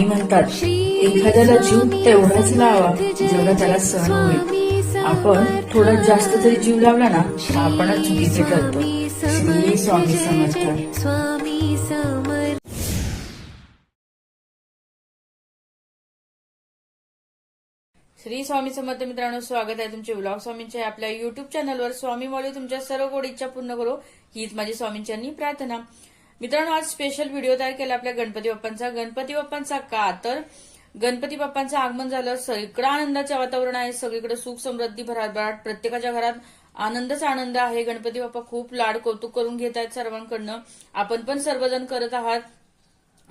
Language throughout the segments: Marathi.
म्हणतात एखाद्याला जीव तेवढाच लावा जेवढा त्याला सहन होईल. आपण थोडा जास्त जरी जीव लावला ना तर आपणच चुकीचे करतो. श्री स्वामी समर्थ. श्री स्वामी समर्थ मित्रांनो स्वागत आहे तुमचे व्लॉग स्वामींच्या आपल्या युट्यूब चॅनलवर स्वामी मौली तुमच्या सर्व गोड इच्छा पूर्ण करो. हीच माझी स्वामींच्यांनी प्रार्थना. मित्रांनो आज स्पेशल व्हिडिओ तयार केला आपल्या गणपती बाप्पांचा. गणपती बाप्पांचा का? तर गणपती बाप्पांचं आगमन झालं. सगळीकडे आनंदाचे वातावरण आहे. सगळीकडे सुख समृद्धी भराभराट प्रत्येकाच्या घरात आनंदच आनंद आहे. गणपती बाप्पा खूप लाड कौतुक करून घेत आहेत सर्वांकडनं. आपण पण सर्वजण करत आहात.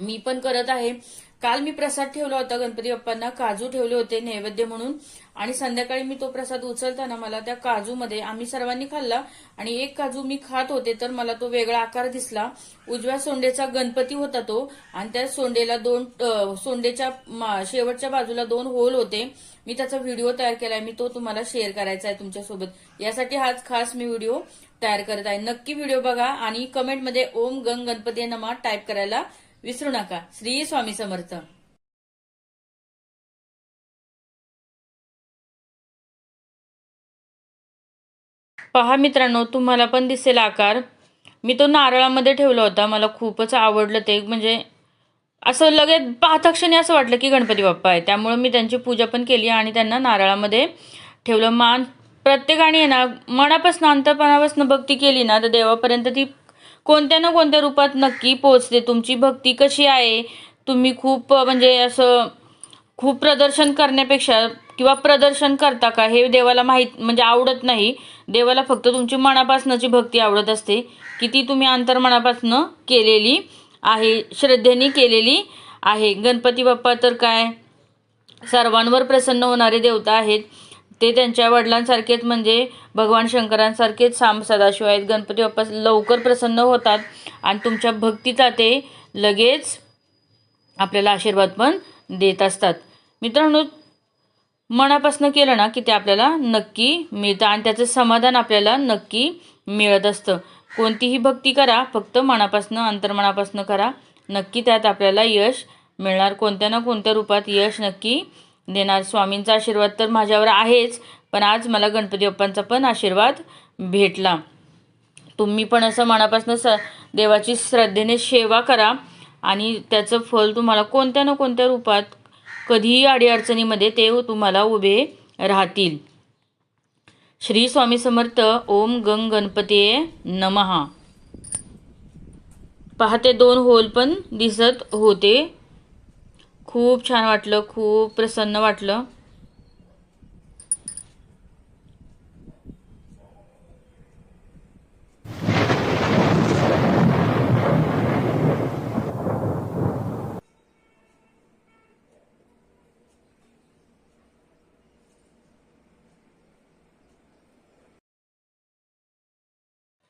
मी पण करत आहे. काल मी प्रसाद ठेवला होता गणपती बाप्पांना काजू ठेवले होते नैवेद्य म्हणून. आणि संध्याकाळी मी तो प्रसाद उचलताना मला त्या काजूमध्ये आम्ही सर्वांनी खाल्ला आणि एक काजू मी खात होते तर मला तो वेगळा आकार दिसला. उजव्या सोंडेचा गणपती होता तो आणि त्या सोंडेला दोन सोंडेच्या शेवटच्या बाजूला दोन होल होते. मी त्याचा व्हिडिओ तयार केलाय मी तो तुम्हाला शेअर करायचा आहे तुमच्यासोबत. यासाठी हाच खास मी व्हिडिओ तयार करत आहे. नक्की व्हिडिओ बघा आणि कमेंटमध्ये ओम गंग गणपती नमा टाईप करायला विसरू नका. श्री स्वामी समर्थ. पहा मित्रांनो तुम्हाला पण दिसेल आकार. मी तो नारळामध्ये ठेवला होता. मला खूपच आवडलं ते. म्हणजे असं लगेच पाहता क्षणी असं वाटलं की गणपती बाप्पा आहे. त्यामुळे मी त्यांची पूजा पण केली आणि त्यांना नारळामध्ये ठेवलं. मान प्रत्येकाने आहे ना मनापासून अंतरपणापासून भक्ती केली ना तर देवापर्यंत ती कोणत्या ना कोणत्या रूपात नक्की पोहोचते. तुमची भक्ती कशी आहे? तुम्ही खूप म्हणजे असं खूप प्रदर्शन करण्यापेक्षा किंवा प्रदर्शन करता का? हे देवाला माहीत म्हणजे आवडत नाही. देवाला फक्त तुमची मनापासूनची भक्ती आवडत असते. की ती तुम्ही अंतर्मनापासनं केलेली आहे श्रद्धेने केलेली आहे. गणपती बाप्पा तर काय? सर्वांवर प्रसन्न होणारे देवता आहेत. ते त्यांच्या वडिलांसारखेच म्हणजे भगवान शंकरांसारखेच साम सदाशिव आहेत गणपती बाप्पा लवकर प्रसन्न होतात आणि तुमच्या भक्तीचा ते लगेच आपल्याला आशीर्वाद पण देत असतात. मित्रांनो मनापासून केलं ना की ते आपल्याला नक्की मिळतं आणि त्याचं समाधान आपल्याला नक्की मिळत असतं. कोणतीही भक्ती करा फक्त मनापासनं अंतर्मनापासनं करा. नक्की त्यात आपल्याला यश मिळणार. कोणत्या ना कोणत्या रूपात यश नक्की देणार. स्वामींचा आशीर्वाद तर माझ्यावर आहेच पण आज मला गणपती बाप्पांचा पण आशीर्वाद भेटला. तुम्ही पण असं मनापासून स देवाची श्रद्धेने सेवा करा आणि त्याचं फल तुम्हाला कोणत्या ना कोणत्या रूपात कधीही अडीअडचणीमध्ये ते तुम्हाला उभे राहतील. श्री स्वामी समर्थ ओम गंग गणपती नमहा पहाते दोन होल पण दिसत होते. खूप छान वाटलं खूप प्रसन्न वाटलं.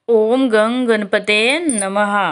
ओम गंग गणपते नमहा